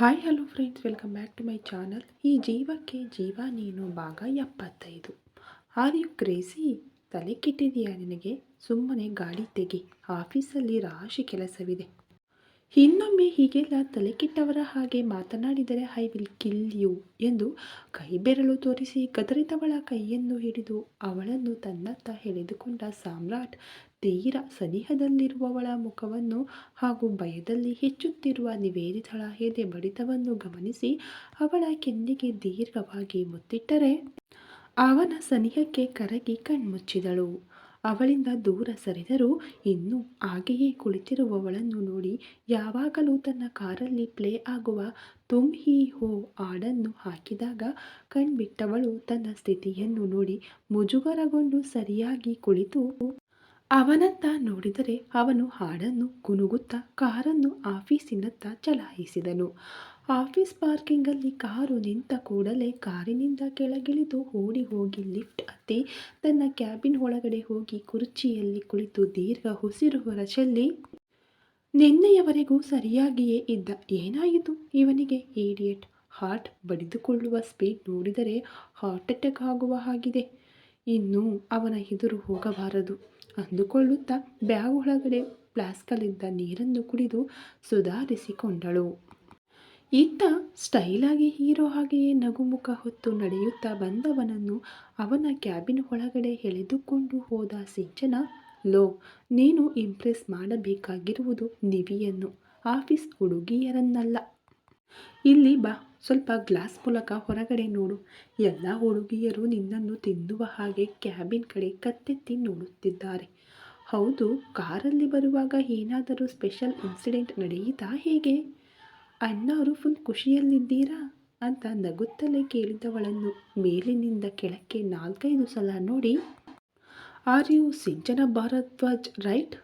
Hi hello friends welcome back to my channel ಈ ಜೀವಕ್ಕೆ ಜೀವ ನೀನು ಭಾಗ ಎಪ್ಪತ್ತೈದು. ಆರ್ ಯು ಕ್ರೇಸಿ ತಲೆ ಕೆಟ್ಟಿದೆಯಾ ನಿನಗೆ? ಸುಮ್ಮನೆ ಗಾಡಿ ತೆಗಿ. ಆಫೀಸಲ್ಲಿ ರಾಶಿ ಕೆಲಸವಿದೆ. ಇನ್ನೊಮ್ಮೆ ಹೀಗೆಲ್ಲ ತಲೆ ಕೆಟ್ಟವರ ಹಾಗೆ ಮಾತನಾಡಿದರೆ ಐ ವಿಲ್ ಕಿಲ್ ಯು ಎಂದು ಕೈ ಬೆರಳು ತೋರಿಸಿ ಕದರಿತವಳ ಕೈಯನ್ನು ಹಿಡಿದು ಅವಳನ್ನು ತನ್ನತ್ತ ಎಳೆದುಕೊಂಡ ಸಾಮ್ರಾಟ್ ತೀರ ಸನಿಹದಲ್ಲಿರುವವಳ ಮುಖವನ್ನು ಹಾಗೂ ಭಯದಲ್ಲಿ ಹೆಚ್ಚುತ್ತಿರುವ ನಿವೇದಿತಳ ಎದೆ ಬಡಿತವನ್ನು ಗಮನಿಸಿ ಅವಳ ಕೆನ್ನಿಗೆ ದೀರ್ಘವಾಗಿ ಮುತ್ತಿಟ್ಟರೆ ಅವನ ಸನಿಹಕ್ಕೆ ಕರಗಿ ಕಣ್ಮುಚ್ಚಿದಳು. ಅವಳಿಂದ ದೂರ ಸರಿದರೂ ಇನ್ನೂ ಹಾಗೆಯೇ ಕುಳಿತಿರುವವಳನ್ನು ನೋಡಿ ಯಾವಾಗಲೂ ತನ್ನ ಕಾರಲ್ಲಿ ಪ್ಲೇ ಆಗುವ ತುಮ್ ಹಿ ಹೋ ಹಾಡನ್ನು ಹಾಕಿದಾಗ ಕಣ್ಬಿಟ್ಟವಳು ತನ್ನ ಸ್ಥಿತಿಯನ್ನು ನೋಡಿ ಮುಜುಗರಗೊಂಡು ಸರಿಯಾಗಿ ಕುಳಿತು ಅವನತ್ತ ನೋಡಿದರೆ ಅವನು ಹಾಡನ್ನು ಕುನುಗುತ್ತಾ ಕಾರನ್ನು ಆಫೀಸಿನತ್ತ ಚಲಾಯಿಸಿದನು. ಆಫೀಸ್ ಪಾರ್ಕಿಂಗಲ್ಲಿ ಕಾರು ನಿಂತ ಕೂಡಲೇ ಕಾರಿನಿಂದ ಕೆಳಗಿಳಿದು ಓಡಿ ಹೋಗಿ ಲಿಫ್ಟ್ ಹತ್ತಿ ತನ್ನ ಕ್ಯಾಬಿನ್ ಒಳಗಡೆ ಹೋಗಿ ಕುರ್ಚಿಯಲ್ಲಿ ಕುಳಿತು ದೀರ್ಘ ಉಸಿರು ಹೊರಚಲ್ಲಿ, ನಿನ್ನೆಯವರೆಗೂ ಸರಿಯಾಗಿಯೇ ಇದ್ದ, ಏನಾಯಿತು? ಇವನಿಗೆ ಈಡಿಯಟ್ ಹಾರ್ಟ್ ಬಡಿದುಕೊಳ್ಳುವ ಸ್ಪೀಡ್ ನೋಡಿದರೆ ಹಾರ್ಟ್ ಅಟ್ಯಾಕ್ ಆಗುವ ಹಾಗಿದೆ. ಇನ್ನೂ ಅವನ ಎದುರು ಹೋಗಬಾರದು. ಅಂದುಕೊಳ್ಳುತ್ತಾ ಬ್ಯಾಗ್ ಒಳಗಡೆ ಫ್ಲಾಸ್ಕಲ್ಲಿದ್ದ ನೀರನ್ನು ಕುಡಿದು ಸುಧಾರಿಸಿಕೊಂಡಳು. ಇತ್ತ ಸ್ಟೈಲಾಗಿ ಹೀರೋ ಹಾಗೆಯೇ ನಗುಮುಖ ಹೊತ್ತು ನಡೆಯುತ್ತಾ ಬಂದವನನ್ನು ಅವನ ಕ್ಯಾಬಿನ್ ಒಳಗಡೆ ಎಳೆದುಕೊಂಡು ಹೋದ ಸಿಂಚನ, ಲೋ, ನೀನು ಇಂಪ್ರೆಸ್ ಮಾಡಬೇಕಾಗಿರುವುದು ನಿವಿಯನ್ನು, ಆಫೀಸ್ ಹುಡುಗಿಯರನ್ನಲ್ಲ. ಇಲ್ಲಿ ಬಾ. ಸ್ವಲ್ಪ ಗ್ಲಾಸ್ ಮೂಲಕ ಹೊರಗಡೆ ನೋಡು. ಎಲ್ಲ ಹುಡುಗಿಯರು ನಿನ್ನನ್ನು ತಿನ್ನುವ ಹಾಗೆ ಕ್ಯಾಬಿನ್ ಕಡೆ ಕತ್ತೆತ್ತಿ ನೋಡುತ್ತಿದ್ದಾರೆ. ಹೌದು, ಕಾರಲ್ಲಿ ಬರುವಾಗ ಏನಾದರೂ ಸ್ಪೆಷಲ್ ಇನ್ಸಿಡೆಂಟ್ ನಡೆಯಿತಾ ಹೇಗೆ? ಅಣ್ಣವರು ಫುಲ್ ಖುಷಿಯಲ್ಲಿದ್ದೀರಾ? ಅಂತ ನಗುತ್ತಲೇ ಕೇಳಿದವಳನ್ನು ಮೇಲಿನಿಂದ ಕೆಳಕ್ಕೆ ನಾಲ್ಕೈದು ಸಲ ನೋಡಿ. Are you Sinchana Bharadwaj right?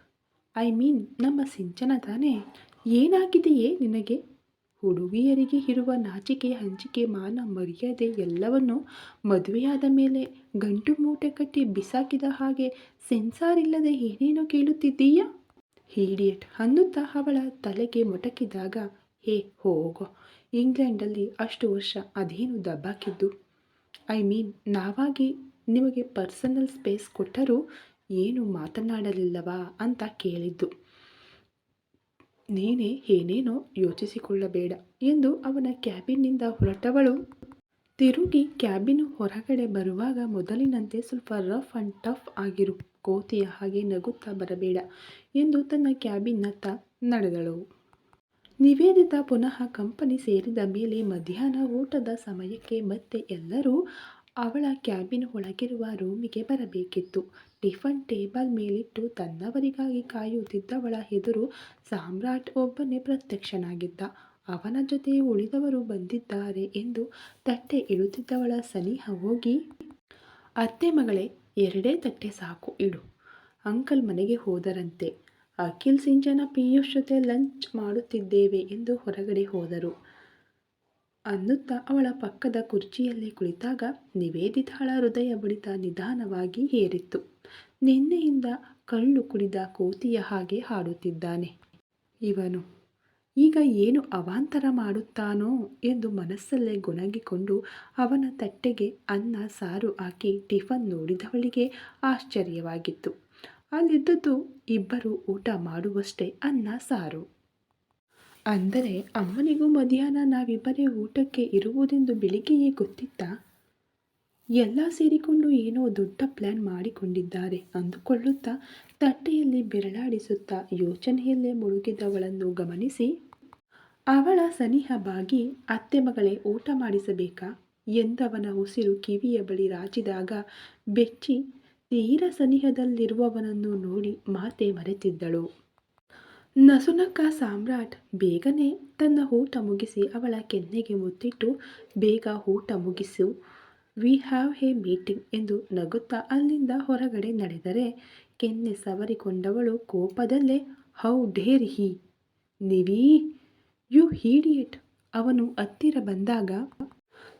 I mean, ನಮ್ಮ ಸಿಂಚನ ತಾನೇ? ಏನಾಗಿದೆಯೇ ನಿನಗೆ? ಹುಡುಗಿಯರಿಗೆ ಇರುವ ನಾಚಿಕೆ, ಹಂಚಿಕೆ, ಮಾನ, ಮರ್ಯಾದೆ ಎಲ್ಲವನ್ನು ಮದುವೆಯಾದ ಮೇಲೆ ಗಂಟು ಮೂಟೆ ಕಟ್ಟಿ ಬಿಸಾಕಿದ ಹಾಗೆ ಸೆನ್ಸಾರ್ ಇಲ್ಲದೆ ಏನೇನೋ ಕೇಳುತ್ತಿದ್ದೀಯಾ? ಹೀಡಿಯಟ್ ಅನ್ನುತ್ತಾ ಅವಳ ತಲೆಗೆ ಮೊಟಕಿದಾಗ, ಹೇ, ಹೋಗೋ. ಇಂಗ್ಲೆಂಡಲ್ಲಿ ಅಷ್ಟು ವರ್ಷ ಅದೇನು ದಬ್ಬಾಕಿದ್ದು? ಐ ಮೀನ್, ನಾವಾಗಿ ನಿಮಗೆ ಪರ್ಸನಲ್ ಸ್ಪೇಸ್ ಕೊಟ್ಟರೂ ಏನು ಮಾತನಾಡಲಿಲ್ಲವಾ ಅಂತ ಕೇಳಿದ್ದು. ನೀನೇ ಏನೇನೋ ಯೋಚಿಸಿಕೊಳ್ಳಬೇಡ ಎಂದು ಅವನ ಕ್ಯಾಬಿನ್ನಿಂದ ಹೊರಟವಳು. ತಿರುಗಿ ಕ್ಯಾಬಿನ್ ಹೊರಗಡೆ ಬರುವಾಗ ಮೊದಲಿನಂತೆ ಸ್ವಲ್ಪ ರಫ್ ಆ್ಯಂಡ್ ಟಫ್ ಆಗಿರು, ಕೋತಿಯ ಹಾಗೆ ನಗುತ್ತಾ ಬರಬೇಡ ಎಂದು ತನ್ನ ಕ್ಯಾಬಿನ್ನತ್ತ ನಡೆದಳು. ನಿವೇದಿತ ಪುನಃ ಕಂಪನಿ ಸೇರಿದ ಮೇಲೆ ಮಧ್ಯಾಹ್ನ ಊಟದ ಸಮಯಕ್ಕೆ ಮತ್ತೆ ಎಲ್ಲರೂ ಅವಳ ಕ್ಯಾಬಿನ್ ಒಳಗಿರುವ ರೂಮಿಗೆ ಬರಬೇಕಿತ್ತು. ಟಿಫನ್ ಟೇಬಲ್ ಮೇಲಿಟ್ಟು ತನ್ನವರಿಗಾಗಿ ಕಾಯುತ್ತಿದ್ದವಳ ಎದುರು ಸಾಮ್ರಾಟ್ ಒಬ್ಬನೇ ಪ್ರತ್ಯಕ್ಷನಾಗಿದ್ದ. ಅವನ ಜೊತೆ ಉಳಿದವರು ಬಂದಿದ್ದಾರೆ ಎಂದು ತಟ್ಟೆ ಇಡುತ್ತಿದ್ದವಳ ಸನಿಹ ಹೋಗಿ, ಅತ್ತೆ ಮಗಳೇ, ಎರಡೇ ತಟ್ಟೆ ಸಾಕು, ಇಡು ಅಂಕಲ್ ಮನೆಗೆ ಹೋದರಂತೆ. ಅಖಿಲ್ ಸಿಂಚನ ಪಿಯೂಷ್ ಜೊತೆ ಲಂಚ್ ಮಾಡುತ್ತಿದ್ದೇವೆ ಎಂದು ಹೊರಗಡೆ ಹೋದರು. ಅನ್ನುತ್ತಾ ಅವಳ ಪಕ್ಕದ ಕುರ್ಚಿಯಲ್ಲೇ ಕುಳಿತಾಗ ನಿವೇದಿತಾಳ ಹೃದಯ ಬಡಿತ ನಿಧಾನವಾಗಿ ಏರಿತ್ತು. ನಿನ್ನೆಯಿಂದ ಕಳ್ಳು ಕುಡಿದ ಕೋತಿಯ ಹಾಗೆ ಹಾಡುತ್ತಿದ್ದಾನೆ. ಇವನು, ಈಗ ಏನು ಅವಾಂತರ ಮಾಡುತ್ತಾನೋ ಎಂದು ಮನಸ್ಸಲ್ಲೇ ಗೊಣಗಿಕೊಂಡು ಅವನ ತಟ್ಟೆಗೆ ಅನ್ನ ಸಾರು ಹಾಕಿ ಟಿಫನ್ ನೋಡಿದವಳಿಗೆ ಆಶ್ಚರ್ಯವಾಗಿತ್ತು. ಅಲ್ಲಿದ್ದದ್ದು ಇಬ್ಬರು ಊಟ ಮಾಡುವಷ್ಟೇ ಅನ್ನ ಸಾರು. ಅಂದರೆ ಅಮ್ಮನಿಗೂ ಮಧ್ಯಾಹ್ನ ನಾವಿಬ್ಬರೇ ಊಟಕ್ಕೆ ಇರುವುದೆಂದು ಬೆಳಿಗ್ಗೆಯೇ ಗೊತ್ತಿತ್ತ. ಎಲ್ಲ ಸೇರಿಕೊಂಡು ಏನೋ ದೊಡ್ಡ ಪ್ಲ್ಯಾನ್ ಮಾಡಿಕೊಂಡಿದ್ದಾರೆ ಅಂದುಕೊಳ್ಳುತ್ತಾ ತಟ್ಟೆಯಲ್ಲಿ ಬೆರಳಾಡಿಸುತ್ತಾ ಯೋಚನೆಯಲ್ಲೇ ಮುಳುಗಿದವಳನ್ನು ಗಮನಿಸಿ, ಅವಳ ಸನಿಹ ಬಾಗಿ, ಅತ್ತೆ ಮಗಳೇ, ಊಟ ಮಾಡಿಸಬೇಕಾ? ಎಂದವನ ಉಸಿರು ಕಿವಿಯ ಬಳಿ ರಾಚಿದಾಗ ಬೆಚ್ಚಿ, ತೀರ ಸನಿಹದಲ್ಲಿರುವವನನ್ನು ನೋಡಿ ಮಾತೆ ಮರೆತಿದ್ದಳು. ನಸುನಕ್ಕ ಸಾಮ್ರಾಟ್ ಬೇಗನೆ ತನ್ನ ಊಟ ಮುಗಿಸಿ ಅವಳ ಕೆನ್ನೆಗೆ ಮುತ್ತಿಟ್ಟು, ಬೇಗ ಊಟ ಮುಗಿಸು ವಿ ಹ್ಯಾವ್ ಎ ಮೀಟಿಂಗ್ ಎಂದು ನಗುತ್ತಾ ಅಲ್ಲಿಂದ ಹೊರಗಡೆ ನಡೆದರೆ ಕೆನ್ನೆ ಸವರಿಕೊಂಡವಳು ಕೋಪದಲ್ಲೇ ಹೌ ಡೇರ್ ಹಿ ನಿವೀ ಯು ಹೀಡಿಯಟ್ ಅವನು ಹತ್ತಿರ ಬಂದಾಗ,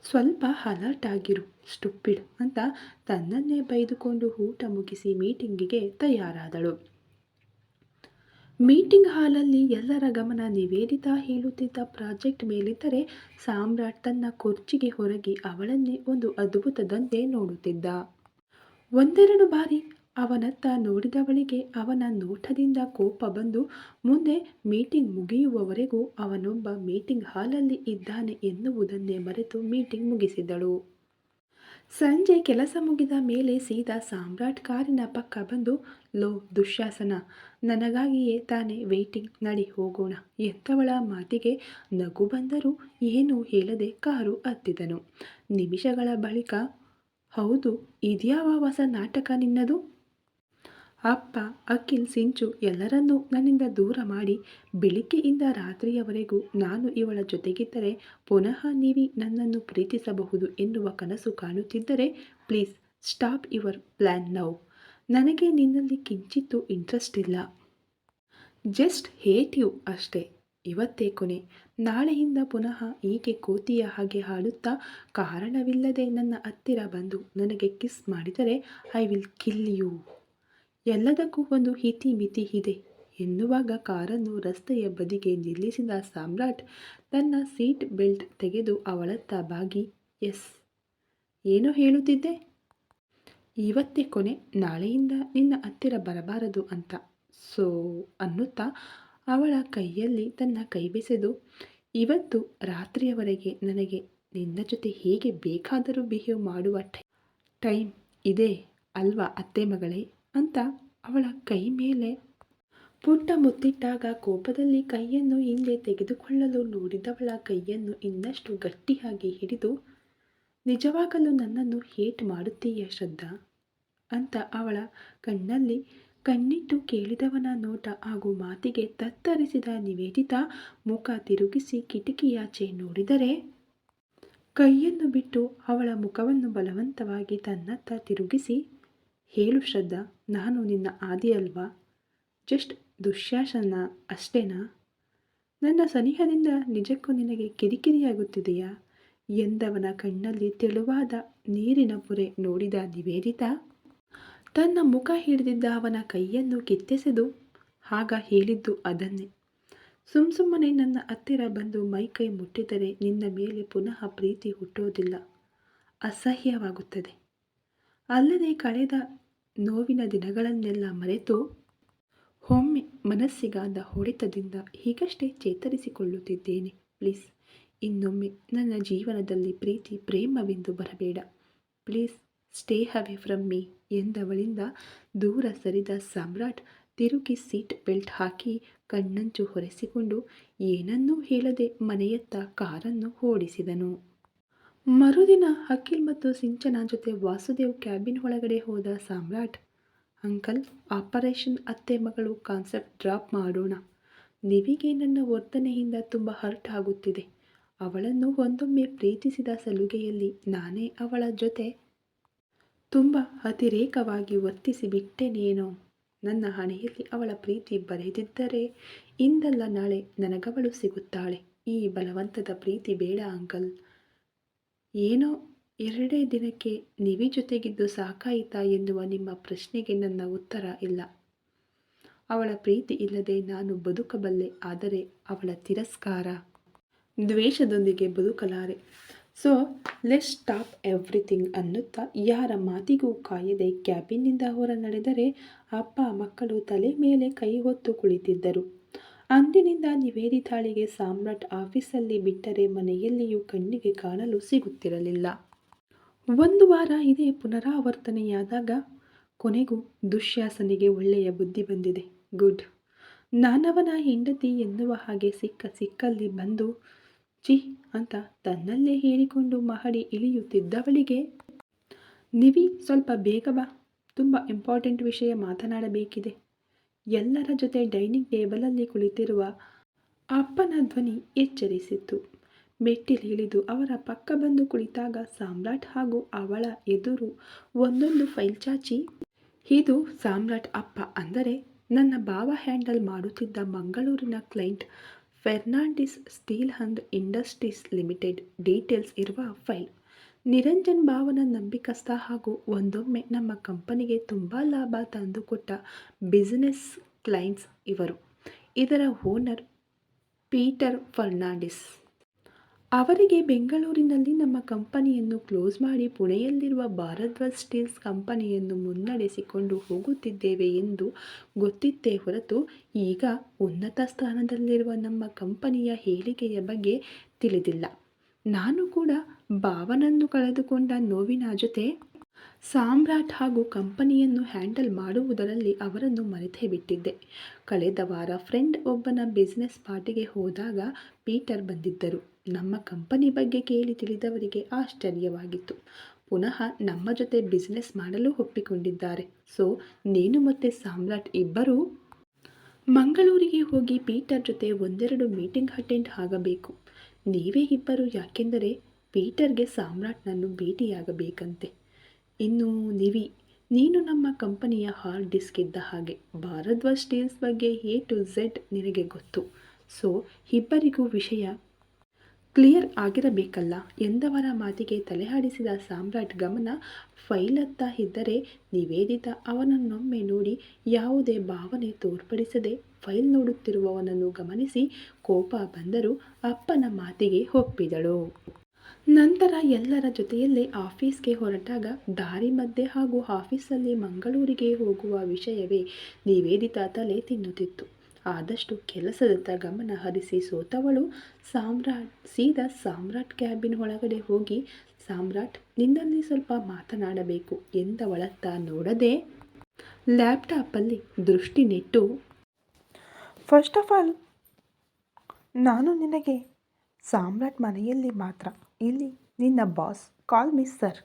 ಸ್ವಲ್ಪ ಅಲರ್ಟ್ ಆಗಿರು ಸ್ಟುಪ್ಪಿಡ್ ಅಂತ ತನ್ನನ್ನೇ ಬೈದುಕೊಂಡು ಊಟ ಮುಗಿಸಿ ಮೀಟಿಂಗಿಗೆ ತಯಾರಾದಳು. ಮೀಟಿಂಗ್ ಹಾಲಲ್ಲಿ ಎಲ್ಲರ ಗಮನ ನಿವೇದಿತಾ ಹೇಳುತ್ತಿದ್ದ ಪ್ರಾಜೆಕ್ಟ್ ಮೇಲಿದ್ದರೆ ಸಾಮ್ರಾಟ್ ತನ್ನ ಕುರ್ಚಿಗೆ ಹೊರಗಿ ಅವಳನ್ನೇ ಒಂದು ಅದ್ಭುತದಂತೆ ನೋಡುತ್ತಿದ್ದ. ಒಂದೆರಡು ಬಾರಿ ಅವನತ್ತ ನೋಡಿದವಳಿಗೆ ಅವನ ನೋಟದಿಂದ ಕೋಪ ಬಂದು ಮುಂದೆ ಮೀಟಿಂಗ್ ಮುಗಿಯುವವರೆಗೂ ಅವನೊಬ್ಬ ಮೀಟಿಂಗ್ ಹಾಲಲ್ಲಿ ಇದ್ದಾನೆ ಎನ್ನುವುದನ್ನೇ ಮರೆತು ಮೀಟಿಂಗ್ ಮುಗಿಸಿದಳು. ಸಂಜೆ ಕೆಲಸ ಮುಗಿದ ಮೇಲೆ ಸೀದಾ ಸಾಮ್ರಾಟ್ ಕಾರಿನ ಪಕ್ಕ ಬಂದು, ಲೋ, ದುಶ್ಯಾಸನ ನನಗಾಗಿಯೇ ತಾನೇ ವೇಟಿಂಗ್ ನಡಿ ಹೋಗೋಣ. ಎಂಥವಳ ಮಾತಿಗೆ ನಗು ಬಂದರೂ ಏನೂ ಹೇಳದೆ ಕಾರು ಹತ್ತಿದನು. ನಿಮಿಷಗಳ ಬಳಿಕ, ಹೌದು, ಇದ್ಯಾವ ಹೊಸ ನಾಟಕ ನಿನ್ನದು? ಅಪ್ಪ, ಅಖಿಲ್, ಸಿಂಚು ಎಲ್ಲರನ್ನೂ ನನ್ನಿಂದ ದೂರ ಮಾಡಿ ಬೆಳಿಗ್ಗೆಯಿಂದ ರಾತ್ರಿಯವರೆಗೂ ನಾನು ಇವಳ ಜೊತೆಗಿದ್ದರೆ ಪುನಃ ನೀವಿ ನನ್ನನ್ನು ಪ್ರೀತಿಸಬಹುದು ಎನ್ನುವ ಕನಸು ಕಾಣುತ್ತಿದ್ದರೆ, please stop your plan now. ನನಗೆ ನಿನ್ನಲ್ಲಿ ಕಿಂಚಿತ್ತು ಇಂಟ್ರೆಸ್ಟ್ ಇಲ್ಲ. ಜಸ್ಟ್ ಹೇಟ್ ಯು ಅಷ್ಟೇ. ಇವತ್ತೇ ಕೊನೆ. ನಾಳೆಯಿಂದ ಪುನಃ ಈಕೆ ಕೋತಿಯ ಹಾಗೆ ಹಾಡುತ್ತಾ ಕಾರಣವಿಲ್ಲದೆ ನನ್ನ ಹತ್ತಿರ ಬಂದು ನನಗೆ ಕಿಸ್ ಮಾಡಿದರೆ ಐ ವಿಲ್ ಕಿಲ್ ಯು ಎಲ್ಲದಕ್ಕೂ ಒಂದು ಹಿತಿ ಮಿತಿ ಇದೆ. ಎನ್ನುವಾಗ ಕಾರನ್ನು ರಸ್ತೆಯ ಬದಿಗೆ ನಿಲ್ಲಿಸಿದ ಸಾಮ್ರಾಟ್ ತನ್ನ ಸೀಟ್ ಬೆಲ್ಟ್ ತೆಗೆದು ಅವಳತ್ತ ಬಾಗಿ ಎಸ್ ಏನೋ ಹೇಳುತ್ತಿದ್ದೆ? ಇವತ್ತೇ ಕೊನೆ, ನಾಳೆಯಿಂದ ನಿನ್ನ ಹತ್ತಿರ ಬರಬಾರದು ಅಂತ. ಸೊ, ಅನ್ನುತ್ತಾ ಅವಳ ಕೈಯಲ್ಲಿ ತನ್ನ ಕೈ ಬೆಸೆದು, ಇವತ್ತು ರಾತ್ರಿಯವರೆಗೆ ನನಗೆ ನಿನ್ನ ಜೊತೆ ಹೇಗೆ ಬೇಕಾದರೂ ಬಿಹೇವ್ ಮಾಡುವ ಟೈಮ್ ಇದೆ ಅಲ್ವಾ ಅತ್ತೆ ಮಗಳೇ ಅಂತ ಅವಳ ಕೈ ಮೇಲೆ ಪುಟ್ಟ ಮುತ್ತಿಟ್ಟಾಗ ಕೋಪದಲ್ಲಿ ಕೈಯನ್ನು ಹಿಂದೆ ತೆಗೆದುಕೊಳ್ಳಲು ನೋಡಿದವಳ ಕೈಯನ್ನು ಇನ್ನಷ್ಟು ಗಟ್ಟಿಯಾಗಿ ಹಿಡಿದು, ನಿಜವಾಗಲೂ ನನ್ನನ್ನು ಹೇಟ್ ಮಾಡುತ್ತೀಯ ಶ್ರದ್ಧಾ? ಅಂತ ಅವಳ ಕಣ್ಣಲ್ಲಿ ಕಣ್ಣಿಟ್ಟು ಕೇಳಿದವನ ನೋಟ ಹಾಗೂ ಮಾತಿಗೆ ತತ್ತರಿಸಿದ ನಿವೇದಿತ ಮುಖ ತಿರುಗಿಸಿ ಕಿಟಕಿಯಾಚೆ ನೋಡಿದರೆ ಕೈಯನ್ನು ಬಿಟ್ಟು ಅವಳ ಮುಖವನ್ನು ಬಲವಂತವಾಗಿ ತನ್ನತ್ತ ತಿರುಗಿಸಿ, ಹೇಳು ಶ್ರದ್ಧಾ, ನಾನು ನಿನ್ನ ಆದಿ ಅಲ್ವಾ? ಜಸ್ಟ್ ದುಶ್ಯಾಸನ ಅಷ್ಟೇನಾ? ನನ್ನ ಸನಿಹದಿಂದ ನಿಜಕ್ಕೂ ನಿನಗೆ ಕಿರಿಕಿರಿಯಾಗುತ್ತಿದೆಯಾ? ಎಂದವನ ಕಣ್ಣಲ್ಲಿ ತೆಳುವಾದ ನೀರಿನ ಪೊರೆ ನೋಡಿದ ನಿವೇದಿತಾ ತನ್ನ ಮುಖ ಹಿಡಿದಿದ್ದ ಅವನ ಕೈಯನ್ನು ಕಿತ್ತೆಸೆದು ಆಗ ಹೇಳಿದ್ದು ಅದನ್ನೇ. ಸುಮ್ ಸುಮ್ಮನೆ ನನ್ನ ಹತ್ತಿರ ಬಂದು ಮೈಕೈ ಮುಟ್ಟಿದರೆ ನಿನ್ನ ಮೇಲೆ ಪುನಃ ಪ್ರೀತಿ ಹುಟ್ಟೋದಿಲ್ಲ. ಅಸಹ್ಯವಾಗುತ್ತದೆ. ಅಲ್ಲದೆ ಕಳೆದ ನೋವಿನ ದಿನಗಳನ್ನೆಲ್ಲ ಮರೆತು ಒಮ್ಮೆ ಮನಸ್ಸಿಗಾದ ಹೊಡೆತದಿಂದ ಈಗಷ್ಟೇ ಚೇತರಿಸಿಕೊಳ್ಳುತ್ತಿದ್ದೇನೆ. ಪ್ಲೀಸ್, ಇನ್ನೊಮ್ಮೆ ನನ್ನ ಜೀವನದಲ್ಲಿ ಪ್ರೀತಿ, ಪ್ರೇಮವೆಂದು ಬರಬೇಡ. Please stay away from me ಎಂದವಳಿಂದ ದೂರ ಸರಿದ ಸಾಮ್ರಾಟ್ ತಿರುಗಿ ಸೀಟ್ ಬೆಲ್ಟ್ ಹಾಕಿ ಕಣ್ಣಂಚು ಹೊರೆಸಿಕೊಂಡು ಏನನ್ನೂ ಹೇಳದೆ ಮನೆಯತ್ತ ಕಾರನ್ನು ಓಡಿಸಿದನು. ಮರುದಿನ ಅಖಿಲ್ ಮತ್ತು ಸಿಂಚನ ಜೊತೆ ವಾಸುದೇವ್ ಕ್ಯಾಬಿನ್ ಒಳಗಡೆ ಹೋದ ಸಾಮ್ರಾಟ್, ಅಂಕಲ್, ಆಪರೇಷನ್ ಅತ್ತೆ ಮಗಳು ಕಾನ್ಸೆಪ್ಟ್ ಡ್ರಾಪ್ ಮಾಡೋಣ. ನಿವಿಗೆ ನನ್ನ ವರ್ತನೆಯಿಂದ ತುಂಬ ಹರ್ಟ್ ಆಗುತ್ತಿದೆ. ಅವಳನ್ನು ಒಂದೊಮ್ಮೆ ಪ್ರೀತಿಸಿದ ಸಲುಗೆಯಲ್ಲಿ ನಾನೇ ಅವಳ ಜೊತೆ ತುಂಬ ಅತಿರೇಕವಾಗಿ ವರ್ತಿಸಿಬಿಟ್ಟೆನೇನೋ? ನನ್ನ ಹಣೆಯಲ್ಲಿ ಅವಳ ಪ್ರೀತಿ ಬರೆದಿದ್ದರೆ ಇಂದಲ್ಲ ನಾಳೆ ನನಗವಳು ಸಿಗುತ್ತಾಳೆ. ಈ ಬಲವಂತದ ಪ್ರೀತಿ ಬೇಡ ಅಂಕಲ್. ಏನೋ ಎರಡೇ ದಿನಕ್ಕೆ ನಿವಿ ಜೊತೆಗಿದ್ದು ಸಾಕಾಯಿತಾ ಎನ್ನುವ ನಿಮ್ಮ ಪ್ರಶ್ನೆಗೆ ನನ್ನ ಉತ್ತರ ಇಲ್ಲ. ಅವಳ ಪ್ರೀತಿ ಇಲ್ಲದೆ ನಾನು ಬದುಕಬಲ್ಲೆ, ಆದರೆ ಅವಳ ತಿರಸ್ಕಾರ. ದ್ವೇಷದೊಂದಿಗೆ ಬದುಕಲಾರೆ. ಸೊ ಲೆಸ್ ಸ್ಟಾಪ್ ಎವ್ರಿಥಿಂಗ್ ಅನ್ನುತ್ತಾ ಯಾರ ಮಾತಿಗೂ ಕಾಯದೆ ಕ್ಯಾಬಿನ್ನಿಂದ ಹೊರ ನಡೆದರೆ ಅಪ್ಪ ಮಕ್ಕಳು ತಲೆ ಮೇಲೆ ಕೈ ಹೊತ್ತು ಕುಳಿತಿದ್ದರು. ಅಂದಿನಿಂದ ನಿವೇದಿತಾಳಿಗೆ ಸಾಮ್ರಾಟ್ ಆಫೀಸಲ್ಲಿ ಬಿಟ್ಟರೆ ಮನೆಯಲ್ಲಿಯೂ ಕಣ್ಣಿಗೆ ಕಾಣಲು ಸಿಗುತ್ತಿರಲಿಲ್ಲ. ಒಂದು ವಾರ ಇದೇ ಪುನರಾವರ್ತನೆಯಾದಾಗ ಕೊನೆಗೂ ದುಶ್ಯಾಸನಿಗೆ ಒಳ್ಳೆಯ ಬುದ್ಧಿ ಬಂದಿದೆ. ಗುಡ್. ನಾನವನ ಹೆಂಡತಿ ಎನ್ನುವ ಹಾಗೆ ಸಿಕ್ಕ ಸಿಕ್ಕಲ್ಲಿ ಬಂದು ಚಿ ಅಂತ ತನ್ನಲ್ಲೇ ಹೇಳಿಕೊಂಡು ಮಹಡಿ ಇಳಿಯುತ್ತಿದ್ದವಳಿಗೆ, ನಿವಿ, ಸ್ವಲ್ಪ ಬೇಗ ಬಾ. ತುಂಬ ಇಂಪಾರ್ಟೆಂಟ್ ವಿಷಯ ಮಾತನಾಡಬೇಕಿದೆ. ಎಲ್ಲರ ಜೊತೆ ಡೈನಿಂಗ್ ಟೇಬಲಲ್ಲಿ ಕುಳಿತಿರುವ ಅಪ್ಪನ ಧ್ವನಿ ಎಚ್ಚರಿಸಿತ್ತು. ಮೆಟ್ಟಿಲಿಳಿದು ಅವರ ಪಕ್ಕ ಬಂದು ಕುಳಿತಾಗ ಸಾಮ್ರಾಟ್ ಹಾಗೂ ಅವಳ ಎದುರು ಒಂದೊಂದು ಫೈಲ್ ಚಾಚಿ, ಇದು ಸಾಮ್ರಾಟ್ ಅಪ್ಪ ಅಂದರೆ ನನ್ನ ಬಾವ ಹ್ಯಾಂಡಲ್ ಮಾಡುತ್ತಿದ್ದ ಮಂಗಳೂರಿನ client Fernandes steel and industries limited details ಇರುವ ಫೈಲ್. ನಿರಂಜನ್ ಭಾವನ ನಂಬಿಕಸ್ಥ ಹಾಗೂ ಒಂದೊಮ್ಮೆ ನಮ್ಮ ಕಂಪನಿಗೆ ತುಂಬ ಲಾಭ ತಂದುಕೊಟ್ಟ ಬಿಸಿನೆಸ್ ಕ್ಲೈಂಟ್ಸ್ ಇವರು. ಇದರ ಓನರ್ ಪೀಟರ್ ಫರ್ನಾಂಡಿಸ್. ಅವರಿಗೆ ಬೆಂಗಳೂರಿನಲ್ಲಿ ನಮ್ಮ ಕಂಪನಿಯನ್ನು ಕ್ಲೋಸ್ ಮಾಡಿ ಪುಣೆಯಲ್ಲಿರುವ ಭಾರದ್ವಾಜ್ ಸ್ಟೀಲ್ಸ್ ಕಂಪನಿಯನ್ನು ಮುನ್ನಡೆಸಿಕೊಂಡು ಹೋಗುತ್ತಿದ್ದೇವೆ ಎಂದು ಗೊತ್ತಿತ್ತೇ ಹೊರತು ಈಗ ಉನ್ನತ ಸ್ಥಾನದಲ್ಲಿರುವ ನಮ್ಮ ಕಂಪನಿಯ ಹೇಳಿಕೆಯ ಬಗ್ಗೆ ತಿಳಿದಿಲ್ಲ. ನಾನು ಕೂಡ ಭಾವನನ್ನು ಕಳೆದುಕೊಂಡ ನೋವಿನ ಜೊತೆ ಸಾಮ್ರಾಟ್ ಹಾಗೂ ಕಂಪನಿಯನ್ನು ಹ್ಯಾಂಡಲ್ ಮಾಡುವುದರಲ್ಲಿ ಅವರನ್ನು ಮರೆತೇ ಬಿಟ್ಟಿದ್ದೆ. ಕಳೆದ ವಾರ ಫ್ರೆಂಡ್ ಒಬ್ಬನ ಬಿಸ್ನೆಸ್ ಪಾರ್ಟಿಗೆ ಹೋದಾಗ ಪೀಟರ್ ಬಂದಿದ್ದರು. ನಮ್ಮ ಕಂಪನಿ ಬಗ್ಗೆ ಕೇಳಿ ತಿಳಿದವರಿಗೆ ಆಶ್ಚರ್ಯವಾಗಿತ್ತು. ಪುನಃ ನಮ್ಮ ಜೊತೆ ಬಿಸ್ನೆಸ್ ಮಾಡಲು ಒಪ್ಪಿಕೊಂಡಿದ್ದಾರೆ. ಸೊ ನೀನು ಮತ್ತು ಸಾಮ್ರಾಟ್ ಇಬ್ಬರೂ? ಮಂಗಳೂರಿಗೆ ಹೋಗಿ ಪೀಟರ್ ಜೊತೆ ಒಂದೆರಡು ಮೀಟಿಂಗ್ ಅಟೆಂಡ್ ಆಗಬೇಕು. ನೀವೇ ಇಬ್ಬರು ಯಾಕೆಂದರೆ ಪೀಟರ್ಗೆ ಸಾಮ್ರಾಟ್ನನ್ನು ಭೇಟಿಯಾಗಬೇಕಂತೆ. ಇನ್ನು ನಿವಿ, ನೀನು ನಮ್ಮ ಕಂಪನಿಯ ಹಾರ್ಡ್ ಡಿಸ್ಕ್ ಇದ್ದ ಹಾಗೆ ಭಾರದ್ವಾಜ್ ಸ್ಟೀಲ್ಸ್ ಬಗ್ಗೆ ಎ ಟು ಝೆಡ್ ನಿನಗೆ ಗೊತ್ತು. ಸೊ ಇಬ್ಬರಿಗೂ ವಿಷಯ ಕ್ಲಿಯರ್ ಆಗಿರಬೇಕಲ್ಲ? ಎಂದವರ ಮಾತಿಗೆ ತಲೆಹಾಡಿಸಿದ ಸಾಮ್ರಾಟ್ ಗಮನ ಫೈಲತ್ತ ಇದ್ದರೆ ನಿವೇದಿತ ಅವನನ್ನೊಮ್ಮೆ ನೋಡಿ ಯಾವುದೇ ಭಾವನೆ ತೋರ್ಪಡಿಸದೆ ಫೈಲ್ ನೋಡುತ್ತಿರುವವನನ್ನು ಗಮನಿಸಿ ಕೋಪ ಬಂದರೂ ಅಪ್ಪನ ಮಾತಿಗೆ ಒಪ್ಪಿದಳು. ನಂತರ ಎಲ್ಲರ ಜೊತೆಯಲ್ಲೇ ಆಫೀಸ್ಗೆ ಹೊರಟಾಗ ದಾರಿ ಮಧ್ಯೆ ಹಾಗೂ ಆಫೀಸಲ್ಲಿ ಮಂಗಳೂರಿಗೆ ಹೋಗುವ ವಿಷಯವೇ ನಿವೇದಿತ ತಲೆ ತಿನ್ನುತ್ತಿತ್ತು. ಆದಷ್ಟು ಕೆಲಸದತ್ತ ಗಮನ ಹರಿಸಿ ಸೋತವಳು. ಸಾಮ್ರಾಟ್, ಸೀದಾ ಸಾಮ್ರಾಟ್ ಕ್ಯಾಬಿನ್ ಒಳಗಡೆ ಹೋಗಿ, ಸಾಮ್ರಾಟ್, ನಿನ್ನಲ್ಲಿ ಸ್ವಲ್ಪ ಮಾತನಾಡಬೇಕು ಎಂದವಳತ್ತ ನೋಡದೆ ಲ್ಯಾಪ್ಟಾಪಲ್ಲಿ ದೃಷ್ಟಿ ನೆಟ್ಟು, ಫಸ್ಟ್ ಆಫ್ ಆಲ್, ನಾನು ನಿನಗೆ ಸಾಮ್ರಾಟ್ ಮನೆಯಲ್ಲಿ ಮಾತ್ರ, ಇಲ್ಲಿ ನಿನ್ನ ಬಾಸ್, ಕಾಲ್ ಮಿಸ್ ಸರ್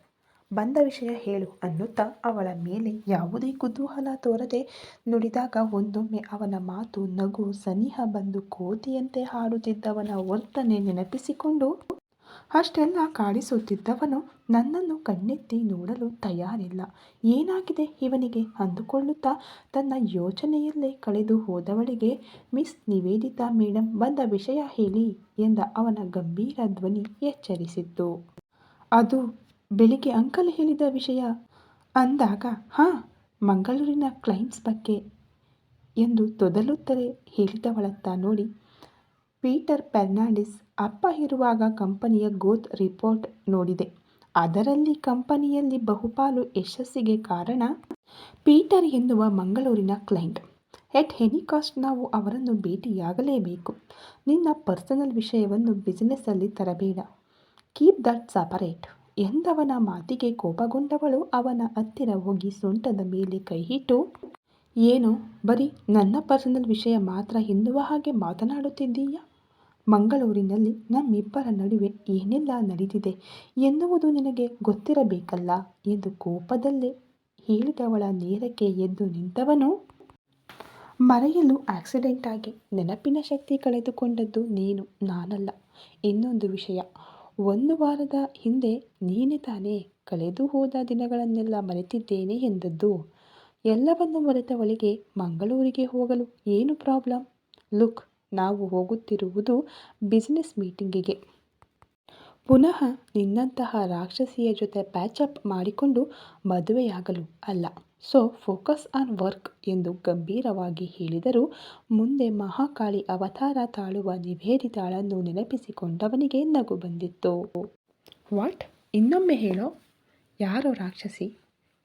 ಬಂದ ವಿಷಯ ಹೇಳು ಅನ್ನುತ್ತಾ ಅವಳ ಮೇಲೆ ಯಾವುದೇ ಕುತೂಹಲ ತೋರದೆ ನುಡಿದಾಗ ಒಂದೊಮ್ಮೆ ಅವನ ಮಾತು ನಗು ಸನಿಹ ಬಂದು ಕೋತಿಯಂತೆ ಹಾಡುತ್ತಿದ್ದವನ ವರ್ತನೆ ನೆನಪಿಸಿಕೊಂಡು ಅಷ್ಟೆಲ್ಲ ಕಾಡಿಸುತ್ತಿದ್ದವನು ನನ್ನನ್ನು ಕಣ್ಣೆತ್ತಿ ನೋಡಲು ತಯಾರಿಲ್ಲ. ಏನಾಗಿದೆ ಇವನಿಗೆ ಅಂದುಕೊಳ್ಳುತ್ತಾ ತನ್ನ ಯೋಚನೆಯಲ್ಲೇ ಕಳೆದು ಹೋದವಳಿಗೆ, ಮಿಸ್ ನಿವೇದಿತಾ ಮೇಡಮ್ ಬಂದ ವಿಷಯ ಹೇಳಿ ಎಂದ ಅವನ ಗಂಭೀರ ಧ್ವನಿ ಎಚ್ಚರಿಸಿತ್ತು. ಅದು ಬೆಳಿಗ್ಗೆ ಅಂಕಲ್ ಹೇಳಿದ ವಿಷಯ ಅಂದಾಗ, ಹಾಂ, ಮಂಗಳೂರಿನ ಕ್ಲೈಂಟ್ಸ್ ಬಗ್ಗೆ ಎಂದು ತೊದಲುತ್ತಲೇ ಹೇಳಿದವಳತ್ತ ನೋಡಿ ಪೀಟರ್ ಫೆರ್ನಾಂಡಿಸ್ ಅಪ್ಪ ಇರುವಾಗ ಕಂಪನಿಯ ಗೋತ್ ರಿಪೋರ್ಟ್ ನೋಡಿದೆ. ಅದರಲ್ಲಿ ಕಂಪನಿಯಲ್ಲಿ ಬಹುಪಾಲು ಯಶಸ್ಸಿಗೆ ಕಾರಣ ಪೀಟರ್ ಎನ್ನುವ ಮಂಗಳೂರಿನ ಕ್ಲೈಂಟ್. ಎಟ್ ಎನಿ ಕಾಸ್ಟ್ ನಾವು ಅವರನ್ನು ಭೇಟಿಯಾಗಲೇಬೇಕು. ನಿನ್ನ ಪರ್ಸನಲ್ ವಿಷಯವನ್ನು ಬಿಸಿನೆಸ್ಸಲ್ಲಿ ತರಬೇಡ. ಕೀಪ್ ದಟ್ ಸಪರೇಟ್ ಎಂದವನ ಮಾತಿಗೆ ಕೋಪಗೊಂಡವಳು ಅವನ ಹತ್ತಿರ ಹೋಗಿ ಸೊಂಟದ ಮೇಲೆ ಕೈಯಿಟ್ಟು ಏನು, ಬರೀ ನನ್ನ ಪರ್ಸನಲ್ ವಿಷಯ ಮಾತ್ರ ಎನ್ನುವ ಹಾಗೆ ಮಾತನಾಡುತ್ತಿದ್ದೀಯಾ? ಮಂಗಳೂರಿನಲ್ಲಿ ನಮ್ಮಿಬ್ಬರ ನಡುವೆ ಏನೆಲ್ಲ ನಡೆದಿದೆ ಎನ್ನುವುದು ನಿನಗೆ ಗೊತ್ತಿರಬೇಕಲ್ಲ? ಎಂದು ಕೋಪದಲ್ಲೇ ಹೇಳಿದವಳ ನೇರಕ್ಕೆ ಎದ್ದು ನಿಂತವನು. ಮರೆಯಲು ಆಕ್ಸಿಡೆಂಟ್ ಆಗಿ ನೆನಪಿನ ಶಕ್ತಿ ಕಳೆದುಕೊಂಡದ್ದು ನೀನು, ನಾನಲ್ಲ. ಇನ್ನೊಂದು ವಿಷಯ ಒಂದು ವಾರದ ಹಿಂದೆ ನೀನೇ ತಾನೇ ಕಳೆದು ಹೋದ ದಿನಗಳನ್ನೆಲ್ಲ ಮರೆತಿದ್ದೇನೆ ಎಂದದ್ದು. ಎಲ್ಲವನ್ನು ಮರೆತವಳಿಗೆ ಮಂಗಳೂರಿಗೆ ಹೋಗಲು ಏನು ಪ್ರಾಬ್ಲಮ್ ಲುಕ್, ನಾವು ಹೋಗುತ್ತಿರುವುದು ಬಿಸಿನೆಸ್ ಮೀಟಿಂಗಿಗೆ ಪುನಃ ನಿನ್ನಂತಹ ರಾಕ್ಷಸಿಯ ಜೊತೆ ಪ್ಯಾಚಪ್ ಮಾಡಿಕೊಂಡು ಮದುವೆಯಾಗಲು ಅಲ್ಲ. ಸೊ ಫೋಕಸ್ ಆನ್ ವರ್ಕ್ ಎಂದು ಗಂಭೀರವಾಗಿ ಹೇಳಿದರು ಮುಂದೆ ಮಹಾಕಾಳಿ ಅವತಾರ ತಾಳುವ ನಿವೇದಿತಾಳನ್ನು ನೆನಪಿಸಿಕೊಂಡವನಿಗೆ ನಗು ಬಂದಿತ್ತು. ವಾಟ್ ಇನ್ನೊಮ್ಮೆ ಹೇಳೋ? ಯಾರೋ ರಾಕ್ಷಸಿ?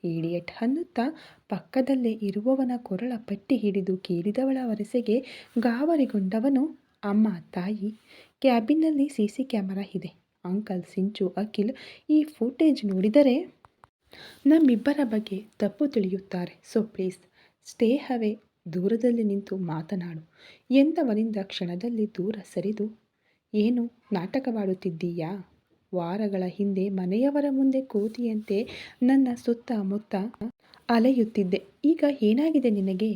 ಏಡಿಯಟ್ ಅನ್ನುತ್ತಾ ಪಕ್ಕದಲ್ಲೇ ಇರುವವನ ಕೊರಳ ಪಟ್ಟಿ ಹಿಡಿದು ಕೇಳಿದವಳ ವರಸೆಗೆ ಗಾವರಿಗೊಂಡವನು ಅಮ್ಮ ತಾಯಿ. ಕ್ಯಾಬಿನ್ನಲ್ಲಿ ಸಿ ಸಿ ಕ್ಯಾಮರಾ ಇದೆ. ಅಂಕಲ್ ಸಿಂಚು, ಅಖಿಲ್ ಈ ಫೂಟೇಜ್ ನೋಡಿದರೆ ನಮ್ಮಿಬ್ಬರ ಬಗ್ಗೆ ತಪ್ಪು ತಿಳಿಯುತ್ತಾರೆ. ಸೊ ಪ್ಲೀಸ್ ಸ್ಟೇ ಹವೇ ದೂರದಲ್ಲಿ ನಿಂತು ಮಾತನಾಡು. ಎಂದವನಿಂದ ಕ್ಷಣದಲ್ಲಿ ದೂರ ಸರಿದು? ಏನು ನಾಟಕವಾಡುತ್ತಿದ್ದೀಯಾ? ವಾರಗಳ ಹಿಂದೆ ಮನೆಯವರ ಮುಂದೆ ಕೋತಿಯಂತೆ ನನ್ನ ಸುತ್ತಮುತ್ತ ಅಲೆಯುತ್ತಿದ್ದೆ. ಈಗ ಏನಾಗಿದೆ ನಿನಗೆ?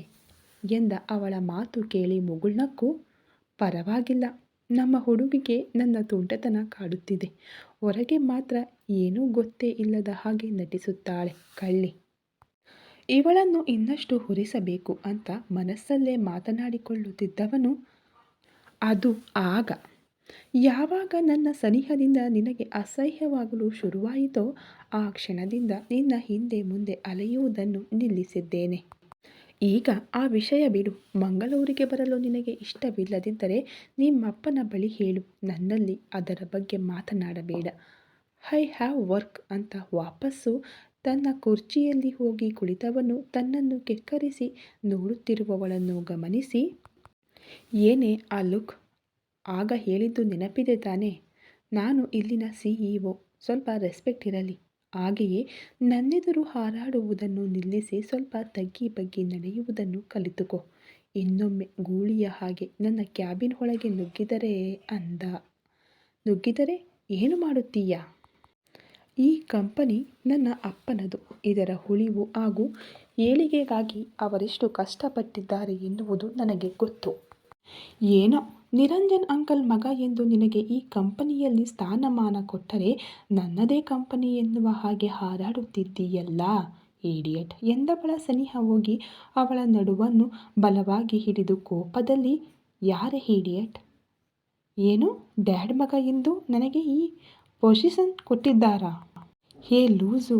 ಎಂದ ಅವಳ ಮಾತು ಕೇಳಿ ಮುಗುಳ್ನಕ್ಕೂ ಪರವಾಗಿಲ್ಲ. ನಮ್ಮ ಹುಡುಗಿಗೆ ನನ್ನ ತುಂಟತನ ಕಾಡುತ್ತಿದೆ. ಹೊರಗೆ ಮಾತ್ರ ಏನೂ ಗೊತ್ತೇ ಇಲ್ಲದ ಹಾಗೆ ನಟಿಸುತ್ತಾಳೆ ಕಳ್ಳಿ. ಇವಳನ್ನು ಇನ್ನಷ್ಟು ಹುರಿಸಬೇಕು ಅಂತ ಮನಸ್ಸಲ್ಲೇ ಮಾತನಾಡಿಕೊಳ್ಳುತ್ತಿದ್ದವನು ಅದು ಆಗ. ಯಾವಾಗ ನನ್ನ ಸನಿಹದಿಂದ ನಿನಗೆ ಅಸಹ್ಯವಾಗಲು ಶುರುವಾಯಿತೋ ಆ ಕ್ಷಣದಿಂದ ನಿನ್ನ ಹಿಂದೆ ಮುಂದೆ ಅಲೆಯುವುದನ್ನು ನಿಲ್ಲಿಸಿದ್ದೇನೆ. ಈಗ ಆ ವಿಷಯ ಬಿಡು. ಮಂಗಳೂರಿಗೆ ಬರಲು ನಿನಗೆ ಇಷ್ಟವಿಲ್ಲದಿದ್ದರೆ ನಿಮ್ಮಪ್ಪನ ಬಳಿ ಹೇಳು. ನನ್ನಲ್ಲಿ ಅದರ ಬಗ್ಗೆ ಮಾತನಾಡಬೇಡ. ಹೈ ಹ್ಯಾವ್ ವರ್ಕ್ ಅಂತ ವಾಪಸ್ಸು ತನ್ನ ಕುರ್ಚಿಯಲ್ಲಿ ಹೋಗಿ ಕುಳಿತವನು ತನ್ನನ್ನು ಕೆಕ್ಕರಿಸಿ ನೋಡುತ್ತಿರುವವಳನ್ನು ಗಮನಿಸಿ. ಏನೇ ಆ ಲುಕ್? ಆಗ ಹೇಳಿದ್ದು ನೆನಪಿದೆ ತಾನೇ. ನಾನು ಇಲ್ಲಿನ ಸಿಇಒ ಸ್ವಲ್ಪ ರೆಸ್ಪೆಕ್ಟ್ ಇರಲಿ. ಹಾಗೆಯೇ ನನ್ನೆದುರು ಹಾರಾಡುವುದನ್ನು ನಿಲ್ಲಿಸಿ ಸ್ವಲ್ಪ ತಗ್ಗಿ ಬಗ್ಗಿ ನಡೆಯುವುದನ್ನು ಕಲಿತುಕೋ. ಇನ್ನೊಮ್ಮೆ ಗೂಳಿಯ ಹಾಗೆ ನನ್ನ ಕ್ಯಾಬಿನ್ ಒಳಗೆ ನುಗ್ಗಿದರೆ ಅಂದ. ನುಗ್ಗಿದರೆ ಏನು ಮಾಡುತ್ತೀಯ? ಈ ಕಂಪನಿ ನನ್ನ ಅಪ್ಪನದು. ಇದರ ಉಳಿವು ಹಾಗೂ ಏಳಿಗೆಗಾಗಿ ಅವರೆಷ್ಟು ಕಷ್ಟಪಟ್ಟಿದ್ದಾರೆ ಎನ್ನುವುದು ನನಗೆ ಗೊತ್ತು. ಏನೋ ನಿರಂಜನ್ ಅಂಕಲ್ ಮಗ ಎಂದು ನಿನಗೆ ಈ ಕಂಪನಿಯಲ್ಲಿ ಸ್ಥಾನಮಾನ ಕೊಟ್ಟರೆ ನನ್ನದೇ ಕಂಪನಿ ಎನ್ನುವ ಹಾಗೆ ಹಾರಾಡುತ್ತಿದ್ದೀಯಲ್ಲ? ಈಡಿಯಟ್ ಎಂದವಳ ಸನಿಹ ಹೋಗಿ ಅವಳ ನಡುವನ್ನು ಬಲವಾಗಿ ಹಿಡಿದು ಕೋಪದಲ್ಲಿ, ಯಾರ ಈಡಿಯಟ್ ಏನು? ಡ್ಯಾಡ್ ಮಗ ಎಂದು ನನಗೆ ಈ ಪೊಸಿಷನ್ ಕೊಟ್ಟಿದ್ದಾರಾ? ಹೇ ಲೂಸು,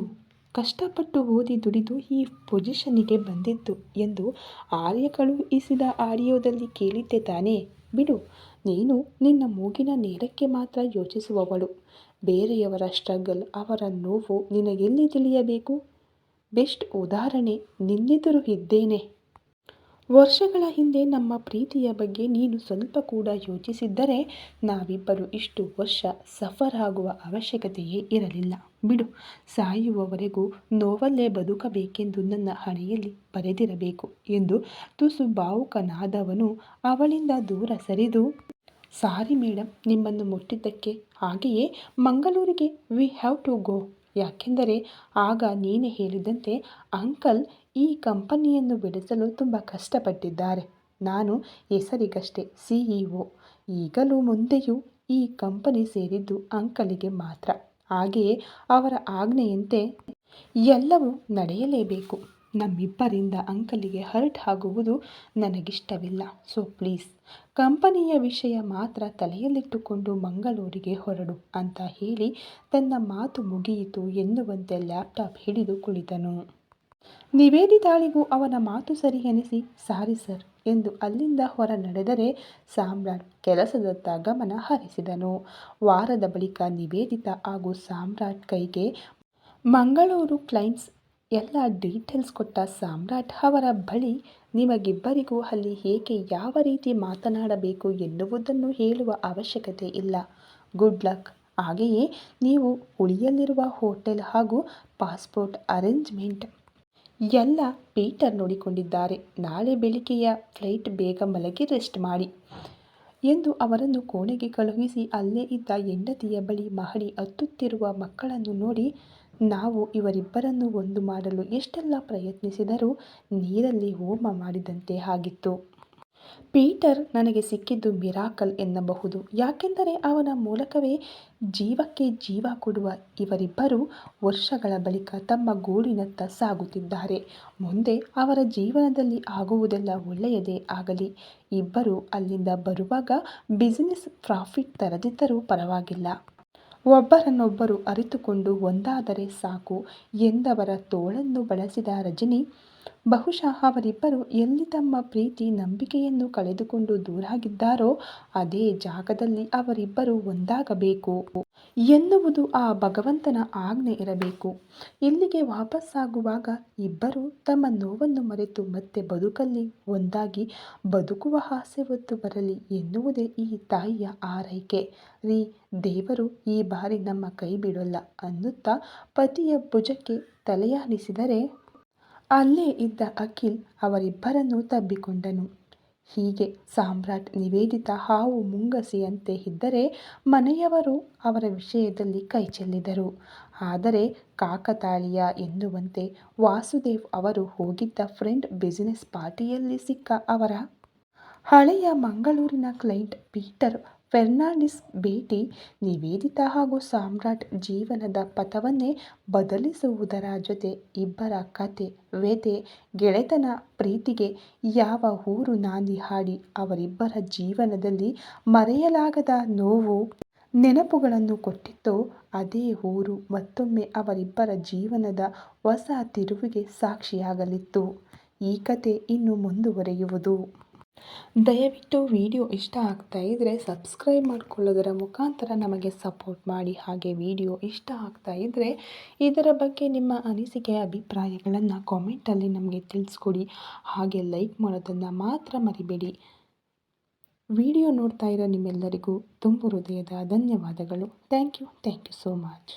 ಕಷ್ಟಪಟ್ಟು ಓದಿ ದುಡಿದು ಈ ಪೊಸಿಷನ್ನಿಗೆ ಬಂದಿತ್ತು ಎಂದು ಆರ್ಯ ಕಳುಹಿಸಿದ ಆಡಿಯೋದಲ್ಲಿ ಕೇಳಿದ್ದೆ ತಾನೇ? ಬಿಡು, ನೀನು ನಿನ್ನ ಮೂಗಿನ ನೇರಕ್ಕೆ ಮಾತ್ರ ಯೋಚಿಸುವವಳು. ಬೇರೆಯವರ ಸ್ಟ್ರಗಲ್, ಅವರ ನೋವು ನಿನಗೆಲ್ಲಿ ತಿಳಿಯಬೇಕು? ಬೆಸ್ಟ್ ಉದಾಹರಣೆ, ನಿನ್ನೆದುರು ಇದ್ದೇನೆ. ವರ್ಷಗಳ ಹಿಂದೆ ನಮ್ಮ ಪ್ರೀತಿಯ ಬಗ್ಗೆ ನೀನು ಸ್ವಲ್ಪ ಕೂಡ ಯೋಚಿಸಿದ್ದರೆ ನಾವಿಬ್ಬರು ಇಷ್ಟು ವರ್ಷ ಸಫರ್ ಆಗುವ ಅವಶ್ಯಕತೆಯೇ ಇರಲಿಲ್ಲ. ಬಿಡು, ಸಾಯುವವರೆಗೂ ನೋವಲ್ಲೇ ಬದುಕಬೇಕೆಂದು ನನ್ನ ಹಣೆಯಲ್ಲಿ ಬರೆದಿರಬೇಕು ಎಂದು ತುಸು ಭಾವುಕನಾದವನು ಅವಳಿಂದ ದೂರ ಸರಿದು, ಸಾರಿ ಮೇಡಮ್ ನಿಮ್ಮನ್ನು ಮುಟ್ಟಿದ್ದಕ್ಕೆ ಹಾಗೆಯೇ ಮಂಗಳೂರಿಗೆ ವಿ ಹ್ಯಾವ್ ಟು ಗೋ. ಯಾಕೆಂದರೆ ಆಗ ನೀನೇ ಹೇಳಿದಂತೆ ಅಂಕಲ್ ಈ ಕಂಪನಿಯನ್ನು ಬೆಳೆಸಲು ತುಂಬ ಕಷ್ಟಪಟ್ಟಿದ್ದಾರೆ. ನಾನು ಹೆಸರಿಗಷ್ಟೇ ಸಿ ಇ ಒ. ಈಗಲೂ ಮುಂದೆಯೂ ಈ ಕಂಪನಿ ಸೇರಿದ್ದು ಅಂಕಲಿಗೆ ಮಾತ್ರ. ಹಾಗೆಯೇ ಅವರ ಆಜ್ಞೆಯಂತೆ ಎಲ್ಲವೂ ನಡೆಯಲೇಬೇಕು. ನಮ್ಮಿಬ್ಬರಿಂದ ಅಂಕಲಿಗೆ ಹರ್ಟ್ ಆಗುವುದು ನನಗಿಷ್ಟವಿಲ್ಲ. ಸೊ ಪ್ಲೀಸ್ ಕಂಪನಿಯ ವಿಷಯ ಮಾತ್ರ ತಲೆಯಲ್ಲಿಟ್ಟುಕೊಂಡು ಮಂಗಳೂರಿಗೆ ಹೊರಡು ಅಂತ ಹೇಳಿ ತನ್ನ ಮಾತು ಮುಗಿಯಿತು ಎನ್ನುವಂತೆ ಲ್ಯಾಪ್ಟಾಪ್ ಹಿಡಿದು ಕುಳಿತನು. ನಿವೇದಿತಾಳಿಗೂ ಅವನ ಮಾತು ಸರಿ ಎನಿಸಿ, ಸಾರಿ ಸರ್ ಎಂದು ಅಲ್ಲಿಂದ ಹೊರ ನಡೆದರೆ ಸಾಮ್ರಾಟ್ ಕೆಲಸದತ್ತ ಗಮನ ಹರಿಸಿದನು. ವಾರದ ಬಳಿಕ ನಿವೇದಿತಾ ಹಾಗೂ ಸಾಮ್ರಾಟ್ ಕೈಗೆ ಮಂಗಳೂರು ಕ್ಲೈಂಟ್ಸ್ ಎಲ್ಲ ಡೀಟೇಲ್ಸ್ ಕೊಟ್ಟ ಸಾಮ್ರಾಟ್ ಅವರ ಬಳಿ ನಿಮಗಿಬ್ಬರಿಗೂ ಅಲ್ಲಿ ಹೇಗೆ ಯಾವ ರೀತಿ ಮಾತನಾಡಬೇಕು ಎನ್ನುವುದನ್ನು ಹೇಳುವ ಅವಶ್ಯಕತೆ ಇಲ್ಲ. Good luck. ಹಾಗೆಯೇ ನೀವು ಉಳಿಯಲ್ಲಿರುವ ಹೋಟೆಲ್ ಹಾಗೂ ಪಾಸ್ಪೋರ್ಟ್ ಅರೇಂಜ್ಮೆಂಟ್ ಎಲ್ಲ ಪೀಟರ್ ನೋಡಿಕೊಂಡಿದ್ದಾರೆ. ನಾಳೆ ಬೆಳಿಗ್ಗೆಯ ಫ್ಲೈಟ್ ಬೇಗ ಮಲಗಿ ರೆಸ್ಟ್ ಮಾಡಿ ಎಂದು ಅವರನ್ನು ಕೋಣೆಗೆ ಕಳುಹಿಸಿ ಅಲ್ಲೇ ಇದ್ದ ಹೆಂಡತಿಯ ಬಳಿ ಮಹಡಿ ಹತ್ತುತ್ತಿರುವ ಮಕ್ಕಳನ್ನು ನೋಡಿ ನಾವು ಇವರಿಬ್ಬರನ್ನು ಒಂದು ಮಾಡಲು ಎಷ್ಟೆಲ್ಲ ಪ್ರಯತ್ನಿಸಿದರೂ ನೀರಲ್ಲಿ ಹೋಮ ಮಾಡಿದಂತೆ ಆಗಿತ್ತು. ಪೀಟರ್ ನನಗೆ ಸಿಕ್ಕಿದ್ದು ಮಿರಾಕಲ್ ಎನ್ನಬಹುದು. ಯಾಕೆಂದರೆ ಅವನ ಮೂಲಕವೇ ಜೀವಕ್ಕೆ ಜೀವ ಕೊಡುವ ಇವರಿಬ್ಬರು ವರ್ಷಗಳ ಬಳಿಕ ತಮ್ಮ ಗೂಡಿನತ್ತ ಸಾಗುತ್ತಿದ್ದಾರೆ. ಮುಂದೆ ಅವರ ಜೀವನದಲ್ಲಿ ಆಗುವುದೆಲ್ಲ ಒಳ್ಳೆಯದೇ ಆಗಲಿ. ಇಬ್ಬರು ಅಲ್ಲಿಂದ ಬರುವಾಗ ಬಿಸಿನೆಸ್ ಪ್ರಾಫಿಟ್ ತರದಿದ್ದರೂ ಪರವಾಗಿಲ್ಲ. ಒಬ್ಬರನ್ನೊಬ್ಬರು ಅರಿತುಕೊಂಡು ಒಂದಾದರೆ ಸಾಕು ಎಂದವರ ತೋಳನ್ನು ಬಳಸಿದ ರಜನಿ ಬಹುಶಃ ಅವರಿಬ್ಬರು ಎಲ್ಲಿ ತಮ್ಮ ಪ್ರೀತಿ, ನಂಬಿಕೆಯನ್ನು ಕಳೆದುಕೊಂಡು ದೂರಾಗಿದ್ದಾರೋ ಅದೇ ಜಾಗದಲ್ಲಿ ಅವರಿಬ್ಬರು ಒಂದಾಗಬೇಕು ಎನ್ನುವುದು ಆ ಭಗವಂತನ ಆಜ್ಞೆ ಇರಬೇಕು. ಇಲ್ಲಿಗೆ ವಾಪಸ್ಸಾಗುವಾಗ ಇಬ್ಬರು ತಮ್ಮ ನೋವನ್ನು ಮರೆತು ಮತ್ತೆ ಬದುಕಲ್ಲಿ ಒಂದಾಗಿ ಬದುಕುವ ಹಾಸ್ಯ ಹೊತ್ತು ಬರಲಿ ಎನ್ನುವುದೇ ಈ ತಾಯಿಯ ಆರೈಕೆ. ರೀ, ದೇವರು ಈ ಬಾರಿ ನಮ್ಮ ಕೈ ಬಿಡೋಲ್ಲ ಅನ್ನುತ್ತಾ ಪತಿಯ ಭುಜಕ್ಕೆ ತಲೆಯಾಡಿಸಿದರೆ ಅಲ್ಲೇ ಇದ್ದ ಅಖಿಲ್ ಅವರಿಬ್ಬರನ್ನು ತಬ್ಬಿಕೊಂಡನು. ಹೀಗೆ ಸಾಮ್ರಾಟ್ ನಿವೇದಿತ ಹಾವು ಮುಂಗಸಿಯಂತೆ ಇದ್ದರೆ ಮನೆಯವರು ಅವರ ವಿಷಯದಲ್ಲಿ ಕೈಚೆಲ್ಲಿದರು ಆದರೆ ಕಾಕತಾಳಿಯ ಎನ್ನುವಂತೆ ವಾಸುದೇವ್ ಅವರು ಹೋಗಿದ್ದ ಫ್ರೆಂಡ್ ಬಿಸಿನೆಸ್ ಪಾರ್ಟಿಯಲ್ಲಿ ಸಿಕ್ಕ ಅವರ ಹಳೆಯ ಮಂಗಳೂರಿನ ಕ್ಲೈಂಟ್ ಪೀಟರ್ ಫೆರ್ನಾಂಡಿಸ್ ಭೇಟಿ ನಿವೇದಿತಾ ಹಾಗೂ ಸಾಮ್ರಾಟ್ ಜೀವನದ ಪಥವನ್ನೇ ಬದಲಿಸುವುದರ ಜೊತೆ ಇಬ್ಬರ ಕತೆ ವ್ಯಥೆ, ಗೆಳೆತನ, ಪ್ರೀತಿಗೆ ಯಾವ ಊರು ನಾಂದಿ ಹಾಡಿ ಅವರಿಬ್ಬರ ಜೀವನದಲ್ಲಿ ಮರೆಯಲಾಗದ ನೋವು, ನೆನಪುಗಳನ್ನು ಕೊಟ್ಟಿತ್ತೋ ಅದೇ ಊರು ಮತ್ತೊಮ್ಮೆ ಅವರಿಬ್ಬರ ಜೀವನದ ಹೊಸ ತಿರುವಿಗೆ ಸಾಕ್ಷಿಯಾಗಲಿತ್ತು. ಈ ಕತೆ ಇನ್ನು ಮುಂದುವರಿಯುವುದು. ದಯವಿಟ್ಟು ವಿಡಿಯೋ ಇಷ್ಟ ಆಗ್ತಾ ಇದ್ದರೆ ಸಬ್ಸ್ಕ್ರೈಬ್ ಮಾಡ್ಕೊಳ್ಳೋದರ ಮುಖಾಂತರ ನಮಗೆ ಸಪೋರ್ಟ್ ಮಾಡಿ ಹಾಗೆ ವಿಡಿಯೋ ಇಷ್ಟ ಆಗ್ತಾ ಇದ್ದರೆ ಇದರ ಬಗ್ಗೆ ನಿಮ್ಮ ಅನಿಸಿಕೆ, ಅಭಿಪ್ರಾಯಗಳನ್ನು ಕಾಮೆಂಟಲ್ಲಿ ನಮಗೆ ತಿಳಿಸ್ಕೊಡಿ. ಹಾಗೆ ಲೈಕ್ ಮಾಡೋದನ್ನು ಮಾತ್ರ ಮರಿಬೇಡಿ. ವಿಡಿಯೋ ನೋಡ್ತಾ ಇರೋ ನಿಮ್ಮೆಲ್ಲರಿಗೂ ತುಂಬು ಹೃದಯದ ಧನ್ಯವಾದಗಳು. Thank you thank you so much